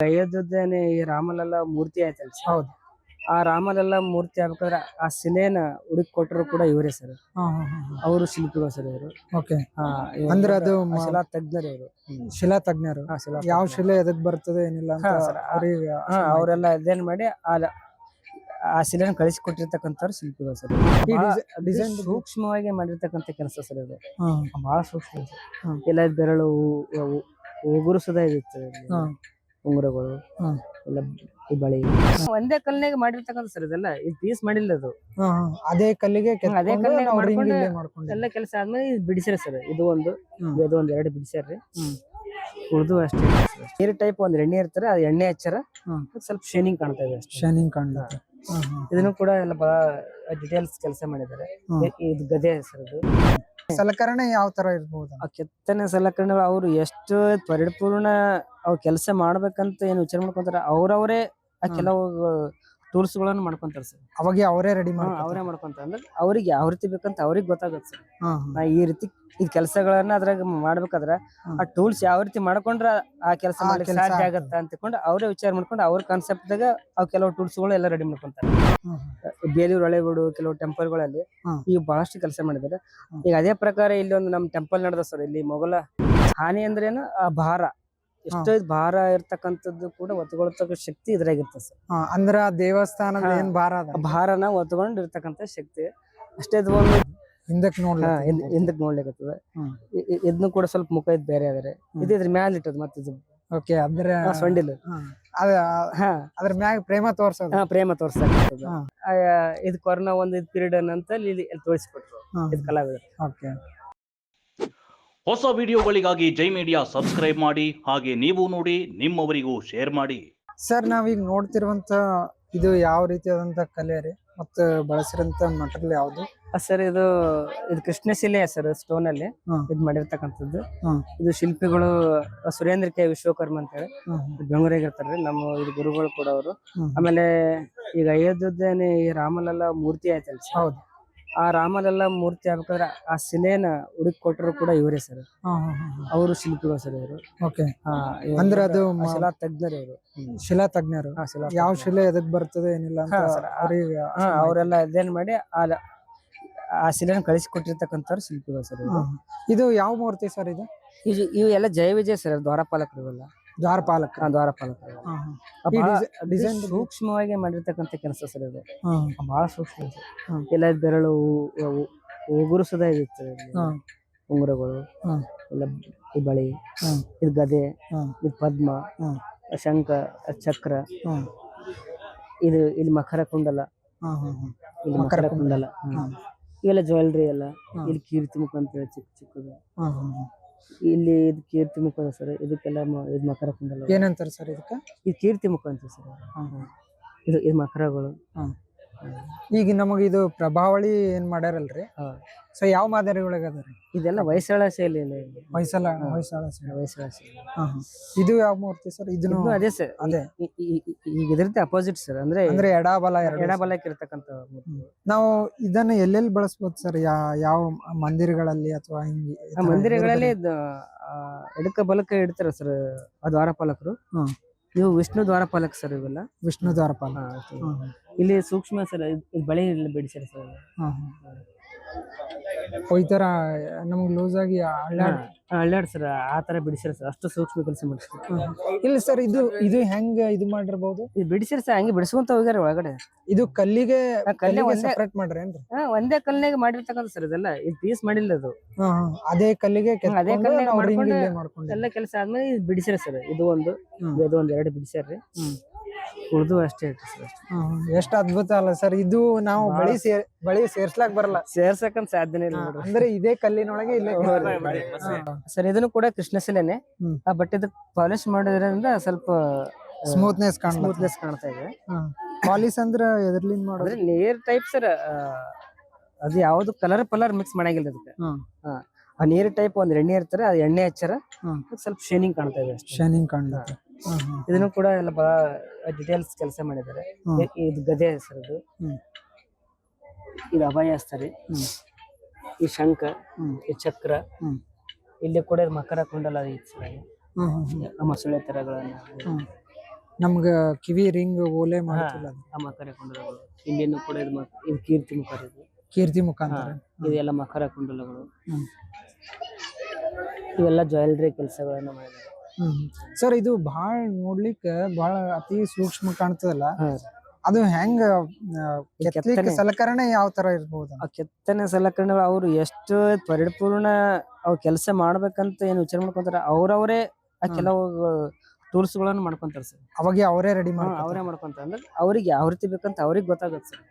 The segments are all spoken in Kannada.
ಅಯೋಧ್ಯೆನೆ ಈ ರಾಮಲಲ್ಲ ಮೂರ್ತಿ ಆಯ್ತಲ್ಲ sir. ಹೌದು. ಆ ರಾಮಲಲ್ಲ ಮೂರ್ತಿ ಆಗ್ಬೇಕಾದ್ರೆ ಆ ಸಿನೇನ ಹುಡುಕ್ ಕೊಟ್ಟರು ಕೂಡ ಇವರೇ ಸರ್. ಅವರು ಶಿಲ್ಪಿಗಳು ಸರ್ ಇವರು. ಓಕೆ. ಅಂದ್ರೆ ಅದು ಶಿಲಾ ತಜ್ಞರು ಇವರು. ಶಿಲಾ ತಜ್ಞರು. ಯಾವ ಶಿಲೆ ಎದಕ್ ಬರ್ತದೆ ಏನಿಲ್ಲ ಅಂತ ಅವ್ರಿಗೆ ಅವರೆಲ್ಲ ಅದೇನ್ ಮಾಡಿ ಆ ಆ ಶಿಲೆನ ಕಳಿಸಿ ಕೊಟ್ಟಿರ್ತಕ್ಕಂಥವ್ರು ಶಿಲ್ಪಿಗಳು ಸರ್. ಡಿಸೈನ್ ಸೂಕ್ಷ್ಮವಾಗಿ ಮಾಡಿರ್ತಕ್ಕಂಥ ಕೆಲಸ ಸರ್ ಇದು. ಬಹಳ ಸೂಕ್ಷ್ಮ. ಎಲ್ಲ ಬೆರಳು ಉಗುರು ಸುದ ಇರುತ್ತೆ. ಉಂಗುರಗಳು. ಎಲ್ಲ ಈ ಬಳಿ ಒಂದೇ ಕಲ್ಲಿನಾಗ ಮಾಡಿರ್ತಕ್ಕಂಥ ಸರ್ ಇದೆಲ್ಲ. ಇದು ಪೀಸ್ ಮಾಡಿಲ್ಲ ಅದು. ಅದೇ ಕಲ್ಲಿಗೆ ಅದೇ ಕಲ್ಲಿಗೆ ಮಾಡ್ಕೊಂಡು ಎಲ್ಲ ಕೆಲಸ ಆದ್ಮೇಲೆ ಇದು ಬಿಡಿಸ್ಯಾರ ಸರ್. ಇದು ಒಂದು ಇದು ಒಂದ್ ಎರಡು ಬಿಡಿಸ್ಯಾರ್ರಿ ಉಳಿದು ಅಷ್ಟೇ ನೀರ್ ಟೈಪ್ ಒಂದ್ ಎಣ್ಣೆ ಇರ್ತಾರೆ ಅದು ಎಣ್ಣೆ ಹಚ್ಚಾರ ಸ್ವಲ್ಪ ಶೈನಿಂಗ್ ಕಾಣ್ತಾ ಇದೆ ಅಷ್ಟೇ. ಶೈನಿಂಗ್ ಕಾಣ್ತಾ. ಇದನ್ನು ಕೂಡ ಎಲ್ಲ ಬಹಳ ಡಿಟೇಲ್ಸ್ ಕೆಲಸ ಮಾಡಿದ್ದಾರೆ. ಇದು ಗದೆ ಸರ್ ಇದು. ಸಲಕರಣೆ ಯಾವ ತರ ಇರ್ಬೋದು ಆ ಕೆತ್ತನೆ ಸಲಕರಣೆಗಳು ಅವ್ರು ಎಷ್ಟು ಪರಿಪೂರ್ಣ ಅವ್ರ ಕೆಲಸ ಮಾಡ್ಬೇಕಂತ ಏನ್ ವಿಚಾರ ಮಾಡ್ಕೊಂತಾರ ಅವ್ರವರೇ ಆ. ಕೆಲವು ಟೂಲ್ಸ್ ಗಳನ್ನ ಮಾಡ್ಕೊಂತಾರ ಸರ್. ಅವಾಗ ಅವರೇ ರೆಡಿ ಮಾಡಿ ಅವರೇ ಮಾಡ್ಕೊಂತಾರ. ಅಂದ್ರೆ ಅವ್ರಿಗೆ ಯಾವ ರೀತಿ ಬೇಕಂತ ಅವ್ರಿಗೆ ಗೊತ್ತಾಗುತ್ತೆ ಸರ್. ನಾ ಈ ರೀತಿ ಈ ಕೆಲಸಗಳನ್ನ ಅದ್ರಾಗ ಮಾಡ್ಬೇಕಾದ್ರ ಆ ಟೂಲ್ಸ್ ಯಾವ ರೀತಿ ಮಾಡ್ಕೊಂಡ್ರ ಆ ಕೆಲಸ ಮಾಡ್ಲಿಕ್ಕೆ ಸಾಧ್ಯ. ಆಗತ್ತ ಅಂತ ಅವರೇ ವಿಚಾರ ಮಾಡ್ಕೊಂಡು ಅವ್ರ ಕಾನ್ಸೆಪ್ಟ್ ದಾಗ ಅವ್ ಕೆಲವು ಟೂಲ್ಸ್ಗಳು ಎಲ್ಲ ರೆಡಿ ಮಾಡ್ಕೊಂತಾರೆ. ಬೇಲೂರು ಹಳೆಬೀಡು ಕೆಲವು ಟೆಂಪಲ್ಗಳಲ್ಲಿ. ಈಗ ಬಹಳಷ್ಟು ಕೆಲಸ ಮಾಡಿದ್ದಾರೆ. ಈಗ ಅದೇ ಪ್ರಕಾರ ಇಲ್ಲಿ ಒಂದು ನಮ್ ಟೆಂಪಲ್ ನಡೆದ ಸರ್ ಇಲ್ಲಿ ಮೊಘಲ ಹಾನಿ ಅಂದ್ರೇನು ಆ ಭಾರ. ಎಷ್ಟೋ ಭಾರ ಇರ್ತಕ್ಕಂಥದ್ದು ಕೂಡ ಒತ್ಕೊಳ್ತಕ್ಕ ಶಕ್ತಿ ಇದ್ರಾಗಿರ್ತದೆ ಸರ್ ಅಂದ್ರ ದೇವಸ್ಥಾನ. ಏನ್ ಭಾರ ಅದ ಭಾರನ ಒತ್ಕೊಂಡಿರ್ತಕ್ಕಂಥ ಶಕ್ತಿ ಅಷ್ಟೇ ಇದು ಒಂದು ಹಿಂದಕ್ ನೋಡ್ಲ ಹಿಂದಕ್ ನೋಡ್ಲಿಕ್ಕತ್ತದ ಹ್ಮ್. ಇದನ್ನು ಕೂಡ ಸ್ವಲ್ಪ ಮುಖ ಇದ್ ಬೇರೆ ಆದರೆ. ಇದು ಇದ್ರ ಮ್ಯಾಲ ಇಟ್ಟದ ಮತ್ತೆ ಇದು ಓಕೆ ಅಂದ್ರೆ ಸೊಂಡಿಲು ಹಾ. ಅದ ಹಾ ಅದ್ರ ಮ್ಯಾಗ ಪ್ರೇಮ ತೋರ್ಸೋದು ಹಾ ಪ್ರೇಮ ತೋರ್ಸಕ್ಕಾಗ್ತದ. ಇದು ಕೊರೋನಾ ಒಂದ್ ಇದು ಪೀರಿಯಡ್ ಅಂತ ಇಲ್ಲಿ ತೋರಿಸ್ಕೊಟ್ರು. ಇದು ಕಲಾವಿದರು ಓಕೆ ಹೊಸ ವಿಡಿಯೋಗಳಿಗಾಗಿ ಜೈ ಮೀಡಿಯಾ ಸಬ್ಸ್ಕ್ರೈಬ್ ಮಾಡಿ ಹಾಗೆ ನೀವು ನೋಡಿ ನಿಮ್ಮವರಿಗೂ ಶೇರ್ ಮಾಡಿ ಸರ್ ನಾವೀಗ ನೋಡ್ತಿರುವಂತ ಇದು ಯಾವ ರೀತಿಯಾದಂತ ಕಲೆ ರೀ ಮತ್ತೆ ಬಳಸಿರಂತ ಮಟೀರಿಯಲ್ ಯಾವ್ದು ಸರ್ ಇದು ಇದು ಕೃಷ್ಣಶಿಲೆ ಸರ್ ಸ್ಟೋನ್ ಅಲ್ಲಿ ಇದು ಇದ್ ಮಾಡಿರ್ತಕ್ಕಂಥದ್ದು ಹ್ಮ್. ಇದು ಶಿಲ್ಪಿಗಳು ಸುರೇಂದ್ರ ಕೆ ವಿಶ್ವಕರ್ಮ ಅಂತ ಹೇಳಿ. ಬೆಂಗಳೂರಿಗೆ ಇರ್ತಾರ್ರಿ ನಮ್ಮ ಇದು ಗುರುಗಳು ಕೂಡ ಅವರು ಹ್ಮ್. ಆಮೇಲೆ ಈಗ ಅಯೋಧ್ಯೆ ಈ ರಾಮಲಲ್ಲ ಮೂರ್ತಿ ಆಯ್ತಲ್ಲ. ಹೌದು ಆ ರಾಮಲಲ್ಲ ಮೂರ್ತಿ ಆಗ್ಬೇಕಾದ್ರೆ ಆ ಶಿಲೆನ ಹುಡುಕ್ ಕೊಟ್ಟರು ಕೂಡ ಇವರೇ ಸರ್. ಅವರು ಶಿಲ್ಪಿಗಳು ಸರ್ ಇವರು. ಓಕೆ. ಹಾ ಇವ್ರು ಅಂದ್ರೆ ಅದು ಮ- ಶಿಲಾ ತಜ್ಞರು ಇವರು. ಶಿಲಾ ತಜ್ಞರು? ಹಾ ಶಿಲಾ ಯಾವ ಶಿಲೆ ಎದಕ್ ಬರ್ತದೆ ಏನಿಲ್ಲ ಅಂತ ಹಾ, sir. ಆ- ಅವ್ರಿಗೆ ಹಾ ಅವರೆಲ್ಲ ಅಧ್ಯಯನ ಮಾಡಿ ಆ ಆ ಶಿಲೆನ ಕಳಿಸಿ ಕೊಟ್ಟಿರ್ತಕ್ಕಂಥವ್ರು ಶಿಲ್ಪಿಗಳು ಸರ್ ಇವರು. ಹಾ. ಇದು ಯಾವ ಮೂರ್ತಿ ಸರ್ ಇದು? ಇವು ಎಲ್ಲ ಜಯ ವಿಜಯ ಸರ್ ದ್ವಾರಪಾಲಕರು ಇವೆಲ್ಲ. ದ್ವಾರಪಾಲಕ ದ್ವಾರಪಾಲಕ ಹಾ, ಈ ಡಿಸೈನ್ ಸೂಕ್ಷ್ಮವಾಗಿ ಮಾಡಿರ್ತಕ್ಕಂಥ ಕೆಲಸ ಸರ್ ಇದು ಹಾ, ಬಹಳ ಸೂಕ್ಷ್ಮ ಇದೆ. ಹ್ಮ್. ಬೆರಳು ಉ- ಉ- ಉಗುರು ಸುದ ಇರುತ್ತೆ ಇಲ್ಲಿ. ಹಾ, ಉಂಗುರಗಳು ಹಾ. ಎಲ್ಲ ಈ ಬಳಿ ಹಾ. ಇದು ಗದೆ ಹಾ, ಇದು ಪದ್ಮ ಹಾ. ಶಂಖ ಚಕ್ರ ಹಾ, ಇದು ಇಲ್ಲಿ ಮಕರ ಕುಂಡಲ ಹಾ, ಹಾ, ಹಾ. ಇಲ್ಲಿ ಮಕರ ಕುಂಡಲ ಹ್ಮ್. ಇವೆಲ್ಲ ಜ್ಯುವೆಲ್ರಿ ಎಲ್ಲ ಇಲ್ಲಿ ಕೀರ್ತಿ ಮುಖ ಅಂತ ಹೇಳಿ ಚಿಕ್ಕ ಚಿಕ್ಕದು ಹಾ, ಹಾ, ಹಾ. ಇಲ್ಲಿ ಇದು ಕೀರ್ತಿ ಮುಖ ಸರ್ ಇದಕ್ಕೆಲ್ಲ ಮ- ಇದು ಮಕರ ಕುಂಡಲ ಏನಂತಾರೆ ಸರ್ ಇದಕ್ಕೆ? ಇದು ಕೀರ್ತಿ ಮುಖ ಅಂತ ಸರ್. ಹಾ, ಹಾ. ಇದು ಇದು ಮಕರಗಳು. ಈಗ ನಮಗೆ ಇದು ಪ್ರಭಾವಳಿ ಏನ್ ಮಾಡ್ಯಾರಲ್ರಿ. ಸೊ ಯಾವ ಮಾದರಿಗಳಿಗೆ ಅದಾರಿ? ಇದೆಲ್ಲ ಹೊಯ್ಸಳ ಶೈಲಿ. ಹೊಯ್ಸಳ ಹಾ. ಹೊಯ್ಸಳ ಶೈಲಿ. ಇದು ಯಾವ ಮೂರ್ತಿ ಸರ್? ಇದನ್ನು ಇದು ಅದೇ ಸರ್. ಅದೇ. ಈಗ ಇದ್ರದ್ದು ಅಪೋಸಿಟ್ ಸರ್. ಅಂದ್ರೆ ಅಂದ್ರೆ ಎಡಬಲ ಎಡಬಲಕ್ಕೆ ಇರ್ತಕ್ಕಂತ ನಾವು ಇದನ್ನ ಎಲ್ಲೆಲ್ಲಿ ಬಳಸ್ಬೋದು ಸರ್? ಯಾ ಯಾವ ಮಂದಿರಗಳಲ್ಲಿ ಅಥವಾ ಹಿಂಗೆ ಮಂದಿರಗಳಲ್ಲಿ ಎಡಕ ಬಲಕ್ಕೆ ಇಡ್ತಾರ ಸರ್ ಆ ದ್ವಾರಪಾಲಕರು ಹ್ಮ್. ಇವು ವಿಷ್ಣು ದ್ವಾರಪಾಲಕ ಸರ್ ಇವೆಲ್ಲ ವಿಷ್ಣು ದ್ವಾರಪಾಲ. ಇಲ್ಲಿ ಸೂಕ್ಷ್ಮ ಸರ್ ಇದು ಬಳಿ ಇಲ್ಲಿ ಬಿಡಿಸ್ಯಾರ ಸರ್. ಓ, ಈ ತರ ನಮ್ಗ್ ಲೂಸ್ ಆಗಿ ಹಳ್ಳ್ಯಾಡ್ ಸರ್ ಆ ತರ ಬಿಡಿಸ್ಯಾರ ಸರ್ ಅಷ್ಟು ಸೂಕ್ಷ್ಮ ಕೆಲಸ ಮಾಡಿಸ್ತಾರೆ ಇಲ್ಲ ಸರ್ ಇದು ಇದು ಹೆಂಗ್ ಇದು ಮಾಡಿರ್ಬೋದು? ಇದು ಬಿಡಿಸಿರ ಸರ್ ಹಂಗೆ ಬಿಡಿಸ್ಕೊಂತ ಹೋಗ್ಯಾರ ಒಳಗಡೆ. ಇದು ಕಲ್ಲಿಗೆ ಕಲ್ಲಿಗೆ ಒಂದೇ- ಸೆಪರೇಟ್ ಮಾಡ್ರೇನ್ರಿ ಹಾ ಒಂದೇ ಕಲ್ಲಿಗೆ ಮಾಡಿರ್ತಕ್ಕಂಥ ಸರ್ ಇದೆಲ್ಲ. ಇದು ಪೀಸ್ ಮಾಡಿಲ್ಲ ಅದು. ಅದೇ ಕಲ್ಲಿಗೆ ಅದೇ ಕಲ್ಲಿಗೆ ಮಾಡ್ಕೊಂಡು. ಎಲ್ಲ ಕೆಲಸ ಆದ್ಮೇಲೆ ಇದು ಬಿಡಿಸಿರ ಸರ್ ಇದು ಒಂದು. ಇದು ಒಂದು ಎರಡು ಬಿಡಿಸ್ಯಾರ್ರಿ. ಉಳ್ದು ಅಷ್ಟೇ ಐತಿ ಸರ್ ಹಾ. ಎಷ್ಟ್ ಅದ್ಭುತ ಅಲ್ಲ ಸರ್ ಇದು ನಾವು ಬಳಿ ಸೇರ್ ಬಳಿ ಸೇರ್ಸ್ಲಾಕ್ ಬರಲ್ಲ ಸೇರ್ಸಕ್ಕಂತ ಸಾಧ್ಯನೇ ಇಲ್ಲ ನೋಡ್ರಿ ಅಂದ್ರೆ ಇದೇ ಕಲ್ಲಿನೊಳಗೆ ಇಲ್ಲೇ. ಸರ್ ಇದನ್ನು ಕೂಡ ಕೃಷ್ಣಶಿಲೆನೆ ಹ್ಮ್. ಆ ಬಟ್ ಇದು ಪಾಲಿಶ್ ಮಾಡೋದ್ರಿಂದ ಸ್ವಲ್ಪ ಸ್ಮೂತ್ನೆಸ್ ಸ್ಮೂತ್ನೆಸ್ ಕಾಣ್ತಾ ಇದೆ ಪಾಲಿಸ್ ಅಂದ್ರ ಎದ್ರಲಿಂದ ಮಾಡೋದು ನೇರ್ ನೀರ್ ಟೈಪ್ ಸರ್ ಅದು ಯಾವ್ದು ಕಲರ್ ಪಲರ್ ಮಿಕ್ಸ್ ಮಾಡಂಗಿಲ್ಲ ಅದಕ್ಕೆ ಹ್ಮ್. ಹಾ. ಆ ನೀರ್ ಟೈಪ್ ಒಂದ್ ಎಣ್ಣೆ ಇರ್ತಾರೆ ಅದು ಎಣ್ಣೆ ಹಚ್ಚಾರ ಹ್ಮ್. ಸ್ವಲ್ಪ ಶೈನಿಂಗ್ ಕಾಣ್ತಾ ಇದೆ ಅಷ್ಟೇ ಶೈನಿಂಗ್ ಕಾಣ್ತದೆ. ಇದನ್ನು ಕೂಡ ಎಲ್ಲ ಬಹಳ ಡಿಟೇಲ್ಸ್ ಕೆಲಸ ಮಾಡಿದ್ದಾರೆ. ಇದು ಗದೆ ಹೆಸರು ಇದು ಅಭಯ ಹಸ್ತಾರೆ ಹ್ಮ್. ಈ ಶಂಖ ಈ ಚಕ್ರ ಇಲ್ಲಿ ಕೂಡ ಮಕರ ಕುಂಡಲ. ಮೊಸಳೆ ತರಗಳನ್ನ. ನಮ್ಗ ಕಿವಿ ರಿಂಗ್ ಓಲೆ ಮಾಡ್ತಿಲ್ಲ ಅದು. ಆ ಮಕರ ಕುಂಡಲಗಳು. ಇಲ್ಲಿನೂ ಕೂಡ ಇದು ಇದು ಕೀರ್ತಿ ಮುಖರ ಇದು. ಕೀರ್ತಿ ಮುಖಾಂತರ ಇದೆಲ್ಲ ಮಕರ ಕುಂಡಲಗಳು. ಇವೆಲ್ಲ ಜ್ಯುವೆಲ್ರಿ ಕೆಲಸಗಳನ್ನ ಮಾಡಿದ್ದಾರೆ. ಹ್ಮ್ ಸರ್ ಇದು ಬಹಳ ನೋಡ್ಲಿಕ್ಕೆ ಬಹಳ ಅತಿ ಸೂಕ್ಷ್ಮ ಕಾಣ್ತದಲ್ಲ ಅದು ಹೆಂಗ ಕೆತ್ತಲಿಕ್ಕೆ ಕೆತ್ತನೆ. ಸಲಕರಣೆ ಯಾವ ತರ ಇರ್ಬೋದು ಆ ಕೆತ್ತನೆ ಸಲಕರಣೆಗಳು ಅವ್ರು ಎಷ್ಟು ಪರಿಪೂರ್ಣ ಅವ್ ಕೆಲಸ ಮಾಡ್ಬೇಕಂತ ಏನ್ ವಿಚಾರ ಮಾಡ್ಕೊಂತಾರ ಅವ್ರವರೇ ಆ. ಕೆಲವು ಟೂಲ್ಸ್ ಗಳನ್ನ ಮಾಡ್ಕೊಂತಾರ ಸರ್. ಅವಾಗೆ ಅವರೇ ರೆಡಿ ಮಾಡಿ ಅವರೇ ಮಾಡ್ಕೊಂತ ಅಂದ್ರೆ ಅವ್ರಿಗೆ ಯಾವ ರೀತಿ ಬೇಕಂತ ಅವ್ರಿಗೆ ಗೊತ್ತಾಗುತ್ತೆ ಸರ್.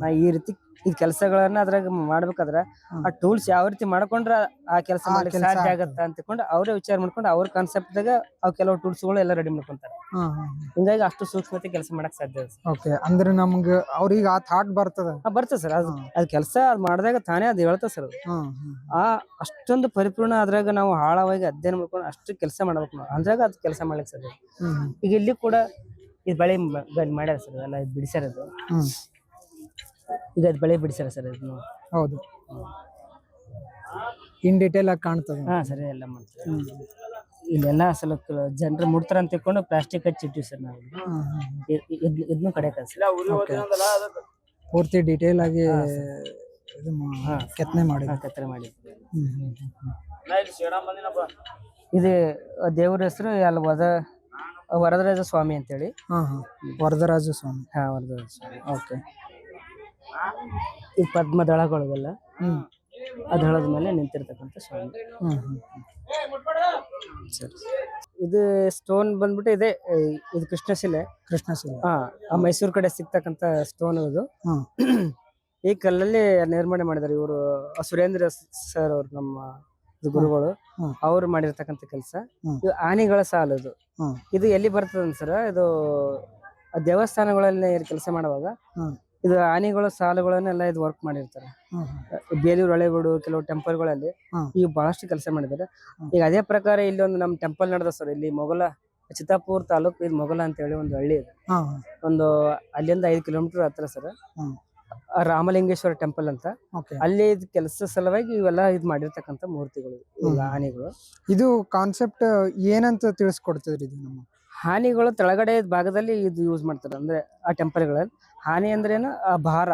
ನಾ ಈ ರೀತಿ ಈ ಕೆಲಸಗಳನ್ನ ಅದ್ರಾಗ ಮಾಡ್ಬೇಕಾದ್ರ ಆ ಟೂಲ್ಸ್ ಯಾವ ರೀತಿ ಮಾಡ್ಕೊಂಡ್ರ ಆ ಕೆಲಸ ಮಾಡ್ಲಿಕ್ಕೆ ಸಾಧ್ಯ ಆಗ್ತದೆ. ಆಗತ್ತ ಅಂತ ಅವರೇ ವಿಚಾರ ಮಾಡ್ಕೊಂಡು ಅವ್ರ ಕಾನ್ಸೆಪ್ಟ್ ದಾಗ ಅವ್ ಕೆಲವು ಟೂಲ್ಸ್ಗಳು ಎಲ್ಲ ರೆಡಿ ಮಾಡ್ಕೊಂತಾರೆ. ಹಿಂಗಾಗಿ ಅಷ್ಟು ಸೂಕ್ಷ್ಮತೆ ಕೆಲಸ ಮಾಡಕ್ ಸಾಧ್ಯ ಓಕೆ ಅಂದ್ರೆ ನಮ್ಗೆ ಅವ್ರಿಗೆ ಆ ಥಾಟ್ ಬರ್ತದ? ಬರ್ತದ ಸರ್. ಅದು. ಅದ್ ಕೆಲಸ ಅದ್ ಮಾಡಿದಾಗ ತಾನೇ ಅದ್ ಹೇಳ್ತದೆ ಸರ್ ಅದು. ಆ ಅಷ್ಟೊಂದು ಪರಿಪೂರ್ಣ ಅದ್ರಾಗ ನಾವು ಹಾಳವಾಗಿ ಅಧ್ಯಯನ ಮಾಡ್ಕೊಂಡು ಅಷ್ಟು ಕೆಲಸ ಮಾಡ್ಬೇಕು ಅಂದ್ರಾಗ ಅದ್ ಕೆಲಸ ಮಾಡ್ಲಿಕ್ಕೆ ಸಾಧ್ಯ ಹ್ಮ್ ಈಗ ಇಲ್ಲಿ ಕೂಡ ಇದು ಬಳೆ ಮಾಡ್ಯಾರ ಸರ್ ಎಲ್ಲ ಇದು ಬಿಡಿಸ್ಯಾರ ಇದು ಹ್ಮ್. ಈಗ ಅದು ಬಳೆ ಬಿಡಿಸ್ಯಾರ ಸರ್ ಇದನ್ನು ಹೌದು. ಇನ್ ಡೀಟೇಲ್ ಆಗಿ ಕಾಣ್ತದ. ಹಾ ಸರಿ ಎಲ್ಲ ಮಾಡ್ತೀವಿ ಇಲ್ಲೆಲ್ಲ ಸಲ ಜನರು ಮುಡ್ತಾರ ಅಂತ ತಿಳ್ಕೊಂಡು ಪ್ಲಾಸ್ಟಿಕ್ ಹಚ್ಚಿಟ್ಟಿವಿ ಸರ್ ನಾವು. ಇದನ್ನು ಕಡೆ. ಪೂರ್ತಿ ಡೀಟೇಲ್ ಆಗಿ ಕೆತ್ತನೆ ಮಾಡಿ ಹಾ. ಕೆತ್ತನೆ ಮಾಡಿ. ಇದು ದೇವ್ರ ಹೆಸರು ಅಲ್ಲಿ ವದ ವರದರಾಜ ಸ್ವಾಮಿ ಅಂತೇಳಿ. ಹಾ ಹಾ. ವರದರಾಜ ಸ್ವಾಮಿ. ಹಾ ವರದರಾಜ ಸ್ವಾಮಿ. ಓಕೆ ಈ ಪದ್ಮ ದಳಗಳಿಗೆಲ್ಲ ಹ್ಮ್. ಆ ದಳದ ಮೇಲೆ ನಿಂತಿರ್ತಕ್ಕಂಥ ಸ್ವಾಮಿ. ಹ್ಮ್ ಹ್ಮ್ ಸರಿ. ಇದು ಸ್ಟೋನ್ ಬಂದ್ಬಿಟ್ಟು ಇದೆ ಇದು ಕೃಷ್ಣಶಿಲೆ ಕೃಷ್ಣಶಿಲೆ ಹಾ ಆ ಮೈಸೂರು ಕಡೆ ಸಿಗ್ತಕ್ಕಂಥ ಸ್ಟೋನ್ ಇದು ಈ ಕಲ್ಲಲ್ಲಿ ನಿರ್ಮಾಣ ಮಾಡಿದ್ದಾರೆ ಇವರು ಸುರೇಂದ್ರ ಸರ್ ಅವ್ರು ನಮ್ಮ ಇದು ಗುರುಗಳು. ಅವ್ರು ಮಾಡಿರ್ತಕ್ಕಂಥ ಕೆಲಸ. ಇದು ಆನೆಗಳ ಸಾಲದು ಇದು. ಎಲ್ಲಿ ಬರ್ತದೆ ಸರ್? ಇದು ದೇವಸ್ಥಾನಗಳಲ್ಲಿ ಕೆಲಸ ಮಾಡುವಾಗ ಇದು ಆನೆಗಳ ಸಾಲುಗಳನ್ನೆಲ್ಲ ಇದು ವರ್ಕ್ ಮಾಡಿರ್ತಾರೆ. ಬೇಲೂರು ಹಳೆಗೋಡು ಕೆಲವು ಟೆಂಪಲ್ಗಳಲ್ಲಿ ಗಳಲ್ಲಿ ಈಗ ಬಹಳಷ್ಟು ಕೆಲಸ ಮಾಡಿದ್ದಾರೆ. ಈಗ ಅದೇ ಪ್ರಕಾರ ಇಲ್ಲಿ ಒಂದು ನಮ್ಮ ಟೆಂಪಲ್ ನಡೆದ ಸರ್ ಇಲ್ಲಿ ಮೊಘಲ ಚಿತ್ತಾಪುರ್ ತಾಲೂಕು ಇದು ಮೊಘಲ ಅಂತ ಹೇಳಿ ಒಂದು ಹಳ್ಳಿ ಇದೆ. ಒಂದು ಅಲ್ಲಿಂದ ಐದು ಕಿಲೋಮೀಟರ್ ಹತ್ರ ಸರ್. ರಾಮಲಿಂಗೇಶ್ವರ ಟೆಂಪಲ್ ಅಂತ. ಅಲ್ಲಿ ಇದು ಕೆಲಸ ಸಲುವಾಗಿ ಇವೆಲ್ಲ ಇದು ಮಾಡಿರ್ತಕ್ಕಂತ ಮೂರ್ತಿಗಳು ಹಾನಿಗಳು. ಆನೆಗಳು. ಇದು ಕಾನ್ಸೆಪ್ಟ್ ಏನಂತ ತಿಳಿಸ್ಕೊಡ್ತದ್ರಿ ಇದು ನಮ್ಮ ಹಾನಿಗಳು ತೆಳಗಡೆ ಭಾಗದಲ್ಲಿ ಇದು ಯೂಸ್ ಮಾಡ್ತಾರೆ. ಅಂದ್ರೆ ಆ ಟೆಂಪಲ್ಗಳಲ್ಲಿ ಹಾನಿ ಅಂದ್ರೇನು ಆ ಭಾರ.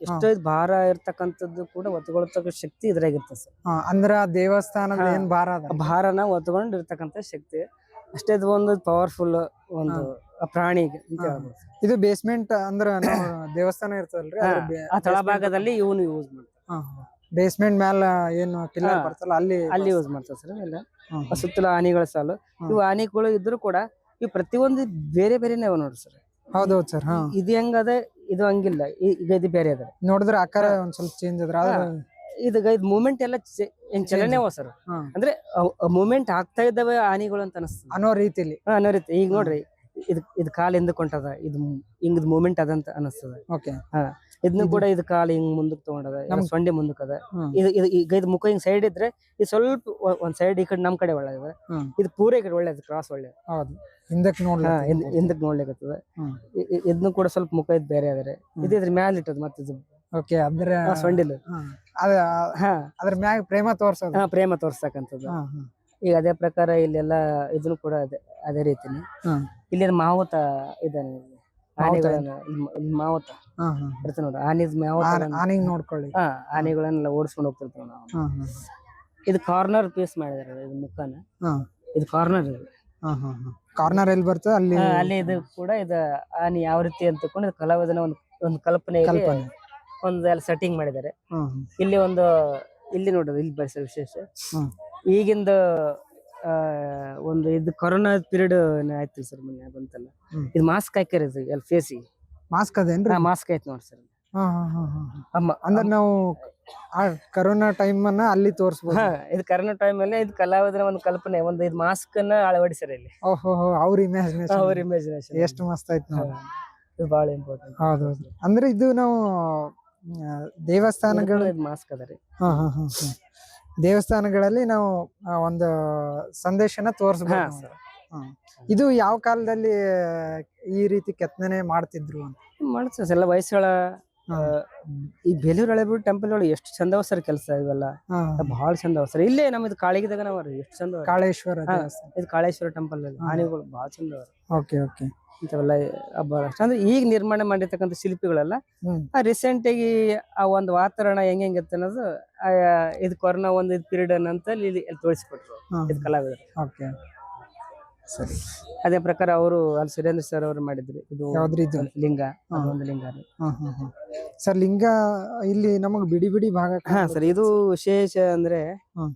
ಎಷ್ಟು ಭಾರ ಇರ್ತಕ್ಕಂಥದ್ದು ಕೂಡ ಒತ್ತುಗೊಳ್ತಕ್ಕ ಶಕ್ತಿ ಇದ್ರಾಗಿರ್ತದೆ ಸರ್. ಹಾ, ಅಂದ್ರ ಆ ದೇವಸ್ಥಾನದ ಏನ್ ಭಾರ ಅದ? ಭಾರನ ಒತ್ಕೊಂಡಿರ್ತಕ್ಕಂಥ ಶಕ್ತಿ. ಅಷ್ಟೇ ಇದು ಒಂದು ಪವರ್ಫುಲ್ ಒಂದು ಆ ಪ್ರಾಣಿ ಅಂತ ಹೇಳ್ಬೋದು. sir. ಇದು ಬೇಸ್ಮೆಂಟ್ ಅಂದ್ರ ನಾವು ದೇವಸ್ಥಾನ ಇರ್ತದಲ್ರಿ ಹಾ, ಆ ತಳಭಾಗದಲ್ಲಿ ಇವನು ಯೂಸ್ ಮಾಡ್ತಾರೆ ಬೇಸ್ಮೆಂಟ್ ಮ್ಯಾಲ ಏನು ಪಿಲ್ಲರ್ ಹಾ. ಬರ್ತಲ್ಲ ಅಲ್ಲಿ ಅಲ್ಲಿ ಯೂಸ್ ಮಾಡ್ತಾರೆ ಸರ್ ಹ್ಮ್. ಆ ಸುತ್ತಲ ಆನೆಗಳ ಸಾಲು. ಇವು ಆನೆಗಳು ಇದ್ರು ಕೂಡ ಇವು ಪ್ರತಿಯೊಂದು ಬೇರೆ ಬೇರೆನೇ ಅವ ನೋಡ್ರಿ ಸರ್. ಹೌದೌದು ಸರ್ ಹಾ. ಇದು ಹೆಂಗದ ಇದು ಹಂಗಿಲ್ಲ. ಈ- ಈಗ ಇದು ಬೇರೆ ಅದ. ನೋಡಿದ್ರೆ ಆಕಾರ ಒಂದ್ ಸ್ವಲ್ಪ ಚೇಂಜ್ ಅದ್ರ ಆದ್ರ ಇದು ಇದು ಮೂಮೆಂಟ್ ಎಲ್ಲ ಚೆ- ಏನ್ ಚಲನೆ ಅವ ಸರ್. ಹಾ. ಅಂದ್ರೆ ಮೂಮೆಂಟ್ ಆಗ್ತಾ ಇದ್ದಾವೆ ಆನೆಗಳು ಅಂತ ಅನಿಸ್ತದೆ. ಅನ್ನೋ ರೀತಿಲಿ. ಅನ್ನೋ ರೀತಿ ಈಗ ನೋಡ್ರಿ ಇದು ಇದು ಕಾಲ್ ಹಿಂದಕ್ ಹೊಂಟದ. ಇದು ಹಿಂಗದ್ ಮೂಮೆಂಟ್ ಅದಂತ ಅನಿಸ್ತದ. ಓಕೆ ಇದನ್ನು ಇದು- ಕೂಡ ಇದು ಕಾಲ್ ಹಿಂಗ್ ಮುಂದಕ್ ತಗೊಂಡದ. ನಮ್- ಸೊಂಡೆ ಮುಂದಕ್ ಅದ. ಹ್ಮ್. ಇದು ಇದು ಈಗ ಇದು ಮುಖ ಹಿಂಗ್ ಸೈಡ್ ಇದ್ರೆ ಇದು ಸ್ವಲ್ಪ ಒ- ಒಂದ್ ಸೈಡ್ ಈ ಕಡೆ ನಮ್ ಕಡೆ ಒಳ್ಳೇದ ಹ್ಮ್. ಇದು ಪೂರ ಈ ಕಡೆ ಒಳ್ಳೇದು ಕ್ರಾಸ್ ಒಳ್ಳೇದು. ಹೌದು. ಹಿಂದಕ್ ನೋಡ್ಲಿ ಹಾ ಹಿಂದ್- ಹಿಂದಕ್ ನೋಡ್ಲಿಕತ್ತದ. ಹ್ಮ್. ಇದನ್ನು ಕೂಡ ಸ್ವಲ್ಪ ಮುಖ ಇದ್ ಬೇರೆ ಆದ್ರೆ. ಇದು ಇದ್ರ ಮ್ಯಾಲ ಇಟ್ಟದ ಮತ್ತೆ ಇದು. ಓಕೆ ಅಂದ್ರೆ ಹಾ, ಸೊಂಡಿಲು. ಹಾ. ಅದ ಹಾ. ಅದ್ರ ಮ್ಯಾಗ ಪ್ರೇಮ ತೋರ್ಸೋದು. ಹಾ ಪ್ರೇಮ ತೋರ್ಸ್ತಕ್ಕಂಥದ್ದು ಹಾ, ಹಾ. ಈಗ ಅದೇ ಪ್ರಕಾರ ಇಲ್ಲೆಲ್ಲ ಇದನ್ನು ಕೂಡ ಅದೇ ಅದೇ ರೀತಿನೇ. ಹ್ಮ್. ಇಲ್ಲಿ ಮಾವುತ ಇದ್ದಾನೆ ಆನೆಗಳನ್ನ ಇಲ್ಲಿ ಮ- ಇಲ್ಲಿ ಮಾವುತ ಹಾ, ಹಾ. ಇರ್ತದೆ ನೋಡಿ ಆನಿದ್ ಮಾವುತ ಆನೆ- ಆನೆಗ್ ನೋಡ್ಕೊಳ್ಳಿ ಹಾ ಆನೆಗಳನ್ನೆಲ್ಲ ಓಡಿಸ್ಕೊಂಡು ಹೋಗ್ತಿರ್ತೀವಿ ನಾವು ಹಾ, ಹಾ. ಇದು ಕಾರ್ನರ್ ಪೀಸ್ ಮಾಡಿದಾರೆ ಇದು ಮುಖನ ಹಾ. ಇದು ಕಾರ್ನರ್ ಇದು ಹಾ, ಹಾ, ಹಾ. ಕಾರ್ನರ್ ಎಲ್ಲಿ ಬರ್ತದೆ ಅಲ್ಲಿ ಹಾ, ಅಲ್ಲಿ ಇದು ಕೂಡ ಇದು ಆನೆ ಯಾವ ರೀತಿ ಅಂತ ತಿಳ್ಕೊಂಡು ಇದು ಕಲಾವಿದನ ಒಂದು ಒಂದು ಕಲ್ಪನೆ ಕಲ್ಪನೆ ಒಂದು ಅಲ್ಲಿ ಸೆಟ್ಟಿಂಗ್ ಮಾಡಿದ್ದಾರೆ. ಇಲ್ಲಿ ಒಂದು ಇಲ್ಲಿ ನೋಡೋದು ಇಲ್ಲಿ ಬರ್ಸ ವಿಶೇಷ ಈಗಿಂದು ಒಂದು ಇದು ಕೊರೋನಾ ಪೀರಿಯಡ್ ಆಯ್ತು ಸರ್ ಮೊನ್ನೆ ಬಂತಲ್ಲ. ಇದು ಮಾಸ್ಕ್ ಹಾಕ್ಯಾರ ಇದು ಎಲ್ಲಿ ಫೇಸಿಗೆ ಮಾಸ್ಕ್ ಅದೇನ್ರಿ? ಮಾಸ್ಕ್ ಆಯ್ತು ನೋಡಿ ಸರ್. ಅಂದ್ರ ನಾವು ಆ ಕರೋನಾ ಟೈಮ್ ಅನ್ನ ಅಲ್ಲಿ ತೋರ್ಸ್ಬೋದು. ಇದು ಕರೋನಾ ಟೈಮ್ ಅಲ್ಲಿ ಇದು ಕಲಾವಿದರ ಒಂದು ಕಲ್ಪನೆ ಒಂದು ಇದು ಮಾಸ್ಕ್ ಅನ್ನ ಅಳವಡಿಸ್ಯಾರ ಇಲ್ಲಿ. ಓಹೋ ಅವ್ರ ಇಮ್ಯಾಜಿನೇಷನ್ ಅವ್ರ ಇಮ್ಯಾಜಿನೇಷನ್ ಎಷ್ಟು ಮಸ್ತ್ ಆಯ್ತು ನೋಡಿ. ಇದು ಬಹಳ ಇಂಪಾರ್ಟೆಂಟ್ ಹೌದು ಅಂದ್ರೆ ಇದು ನಾವು ದೇವಸ್ಥಾನಗಳು ಮಾಸ್ಕ್ ಅದ ರೀ. ಹಾ, ಹಾ, ಹಾ. ದೇವಸ್ಥಾನಗಳಲ್ಲಿ ನಾವು ಆ, ಒಂದು ಸಂದೇಶನ ತೋರಿಸ್ಬೋದು ಇದು ಯಾವ ಕಾಲದಲ್ಲಿ ಈ ರೀತಿ ಕೆತ್ತನೆ ಮಾಡ್ತಿದ್ರು ಅಂತ? ಮಾಡ್ತೀವಿ ಎಲ್ಲ ವಯಸ್ಸುಗಳ. ಈ ಬೇಲೂರು ಹಳೆಬೀಡು ಟೆಂಪಲ್ ಒಳಗೆ ಎಷ್ಟು ಚಂದ ಅವಸರ ಕೆಲಸ ಇವೆಲ್ಲ. ಹಾ, ಬಹಳ ಚಂದ ಅವ ಸರ್. ಇಲ್ಲೇ ನಮ್ದು ಕಾಳಿಗಿದಾಗ ನಾವ್ ಎಷ್ಟು ಚಂದ ಕಾಳೇಶ್ವರ. ದೇವಸ್ಥಾನ. ಇದು ಕಾಳೇಶ್ವರ ಟೆಂಪಲ್ ಅಲ್ಲಿ ಆನೆಗಳು ಬಹಳ ಚಂದ ಅವ ಓಕೆ ಓಕೆ. ಇಂಥವೆಲ್ಲ ಬಹಳಷ್ಟು ಅಂದ್ರೆ ಈಗ ನಿರ್ಮಾಣ ಮಾಡಿರ್ತಕ್ಕಂಥ ಶಿಲ್ಪಿಗಳೆಲ್ಲ ಆ ರೀಸೆಂಟ್ ಆಗಿ ಆ ಒಂದು ವಾತಾವರಣ ಹೆಂಗ್ ಹೆಂಗಿತ್ತು ಅನ್ನೋದು ಇದು ಕೊರೋನಾ ಒಂದು ಪೀರಿಯಡ್ ಅಂತ ಇಲ್ಲಿ ತೋರಿಸ್ಕೊಟ್ರು ಇದು ಕಲಾವಿದರು. ಓಕೆ. ಸರಿ. ಅದೇ ಪ್ರಕಾರ ಅವರು ಅಲ್ಲಿ ಸುರೇಂದ್ರ ಸರ್ ಅವರು ಮಾಡಿದ್ರು. ಇದು ಯಾವ್ದ್ರಿ ಇದು? ಲಿಂಗ. ಒಂದು ಲಿಂಗ ಸರ್ ಲಿಂಗ ಇಲ್ಲಿ ನಮಗ್ ಬಿಡಿ ಬಿಡಿ ಭಾಗ ಹಾ ಸರ್. ಇದು ವಿಶೇಷ ಅಂದ್ರೆ.